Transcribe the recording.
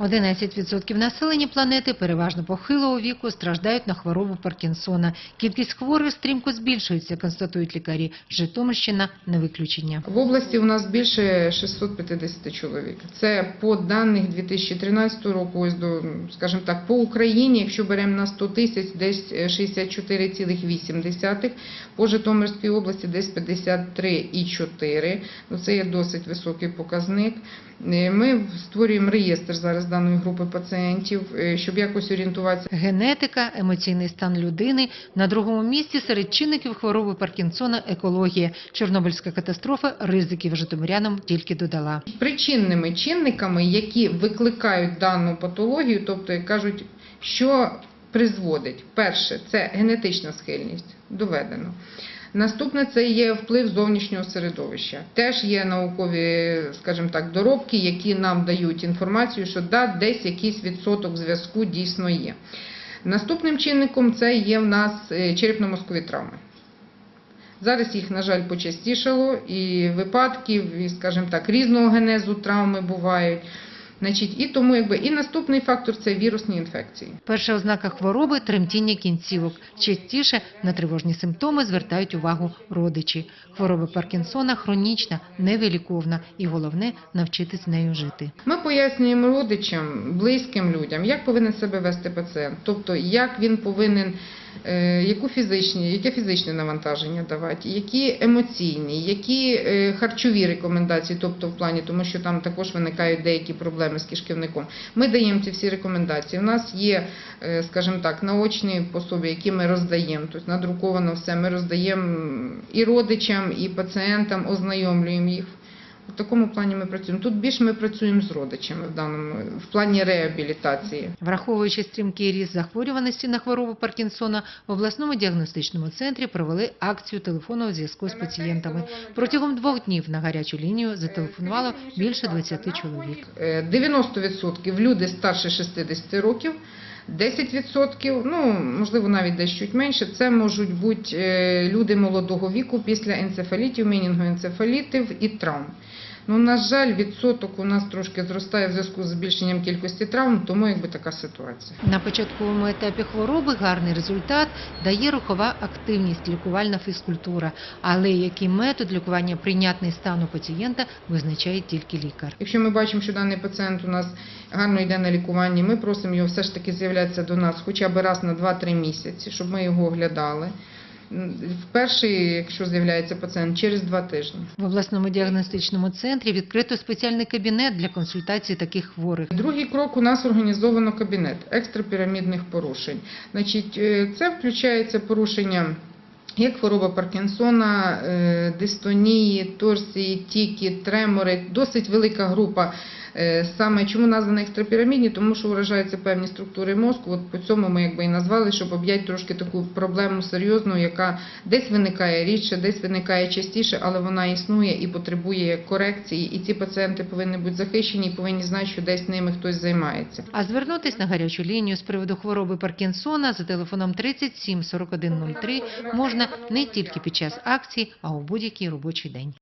11% населення планети, переважно похилого віку, страждають на хворобу Паркінсона. Кількість хворих стрімко збільшується, констатують лікарі. Житомирщина не виключення. В області у нас більше 650 чоловік. Це по даних 2013 року, ось до, скажімо так, по Україні, якщо беремо на 100 тисяч, десь е, 64,8, по Житомирській області десь 53,4, ну це є досить високий показник. Е, Ми створюємо реєстр зараз даної групи пацієнтів, е, щоб якось орієнтуватися. Генетика, емоційний стан людини. На другому місці серед чинників хвороби Паркінсона екологія. Чорнобильська катастрофа ризиків житомирянам тільки додала. причинними чинниками, які викликають дану патологію, тобто кажуть, що призводить. Перше, це генетична схильність, доведено. Наступне це є вплив зовнішнього середовища. Теж є наукові, скажімо так, доробки, які нам дають інформацію, що да, десь якийсь відсоток зв'язку дійсно є. Наступним чинником це є в нас е, черепно-мозкові травми. Зараз їх, на жаль, почастішало, і випадків, і, скажімо так, різного генезу травми бувають. Значить, і тому якби і наступний фактор це вірусні інфекції. Перша ознака хвороби – тремтіння кінцівок. Частіше на тривожні симптоми звертають увагу родичі. Хвороба Паркінсона хронічна, невиліковна і головне – навчитись з нею жити. Ми пояснюємо родичам, близьким людям, як повинен себе вести пацієнт, тобто як він повинен, яку фізичні, яке фізичне навантаження давати, які емоційні, які е, харчові рекомендації, тобто в плані, тому що там також виникають деякі проблеми з кишківником. Ми даємо ці всі рекомендації. У нас є, е, скажімо так, наочні пособи, які ми роздаємо. Тобто надруковано все. Ми роздаємо і родичам, і пацієнтам, ознайомлюємо їх. В такому плані ми працюємо. Тут більше ми працюємо з родичами в даному в плані реабілітації. Враховуючи стрімкий ріст захворюваності на хворобу Паркінсона, в обласному діагностичному центрі провели акцію телефонного зв'язку з пацієнтами. Протягом двох днів на гарячу лінію зателефонувало більше 20 чоловік. Е, 90% люди старше 60 років. 10%, ну можливо навіть десь чуть менше, це можуть бути е, люди молодого віку після енцефалітів, менінгоенцефалітів і травм. Ну, на жаль, відсоток у нас трошки зростає в зв'язку з збільшенням кількості травм, тому якби така ситуація. На початковому етапі хвороби гарний результат дає рухова активність, лікувальна фізкультура. Але який метод лікування прийнятний стану пацієнта визначає тільки лікар. Якщо ми бачимо, що даний пацієнт у нас гарно йде на лікуванні, ми просимо його все ж таки з'являтися до нас хоча б раз на 2-3 місяці, щоб ми його оглядали. Вперше, якщо з'являється пацієнт, через два тижні. В обласному діагностичному центрі відкрито спеціальний кабінет для консультації таких хворих. Другий крок у нас організовано кабінет екстрапірамідних порушень. Значить, е, це включається порушення. Як хвороба Паркінсона, е, дистонії, торсії, тіки, тремори, досить велика група. Е, Саме чому названі екстрапірамідні? Тому що вражаються певні структури мозку. От по цьому ми якби і назвали, щоб об'яти трошки таку проблему серйозну, яка десь виникає рідше, десь виникає частіше, але вона існує і потребує корекції. І ці пацієнти повинні бути захищені і повинні знати, що десь ними хтось займається. А звернутись на гарячу лінію з приводу хвороби Паркінсона за телефоном 37 4103 можна не тільки під час акції, а у будь-який робочий день.